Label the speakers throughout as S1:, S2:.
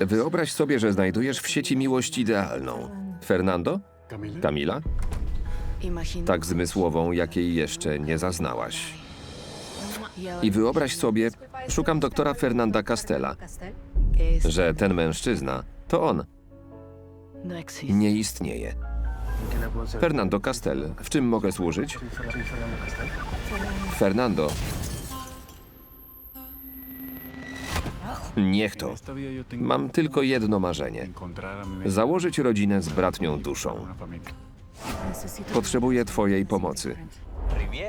S1: Wyobraź sobie, że znajdujesz w sieci miłość idealną. Fernando? Kamila? Tak zmysłową, jakiej jeszcze nie zaznałaś. I wyobraź sobie, szukam doktora Fernanda Castella, że ten mężczyzna to on, nie istnieje. Fernando Castel, w czym mogę służyć? Fernando. Niech to. Mam tylko jedno marzenie. Założyć rodzinę z bratnią duszą. Potrzebuję Twojej pomocy.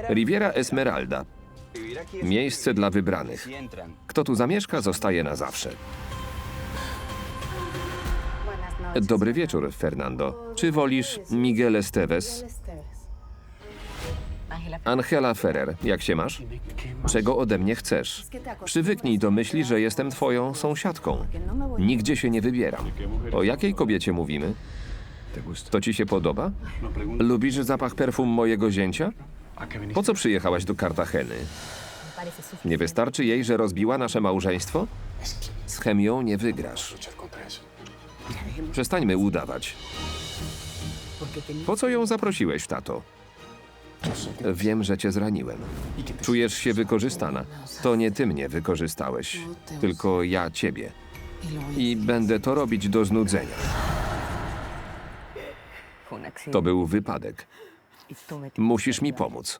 S1: Riviera Esmeralda. Miejsce dla wybranych. Kto tu zamieszka, zostaje na zawsze. Dobry wieczór, Fernando. Czy wolisz Miguel Esteves? Angela Ferrer, jak się masz? Czego ode mnie chcesz? Przywyknij do myśli, że jestem twoją sąsiadką. Nigdzie się nie wybieram. O jakiej kobiecie mówimy? To ci się podoba? Lubisz zapach perfum mojego zięcia? Po co przyjechałaś do Kartageny? Nie wystarczy jej, że rozbiła nasze małżeństwo? Z chemią nie wygrasz. Przestańmy udawać. Po co ją zaprosiłeś, tato? Wiem, że cię zraniłem. Czujesz się wykorzystana. To nie ty mnie wykorzystałeś, tylko ja ciebie. I będę to robić do znudzenia. To był wypadek. Musisz mi pomóc.